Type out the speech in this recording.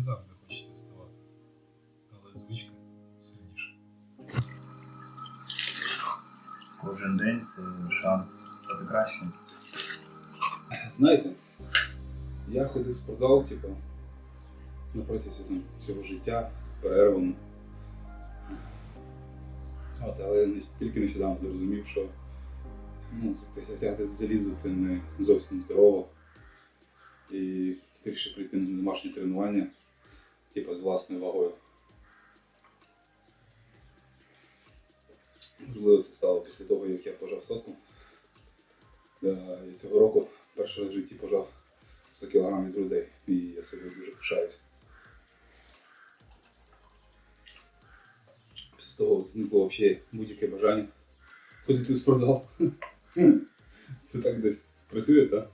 не завжди хочеться вставати. Але звичка сильніша. Кожен день це шанс стати кращим. Знаєте, я ходив в спортзал, типу, на протязі всього життя з перервами. От, але не, тільки нещодавно зрозумів, що ну, залізо це не зовсім здорово. І вирішив прийти на домашнє тренування, типу, з власною вагою. Можливо, це стало після того, як я пожав сотку. Я цього року перший в житті пожав 100 кг від грудей, і я собі дуже пишаюся. Після того зникло взагалі будь-яке бажання ходити в спортзал. Це так десь працює, так?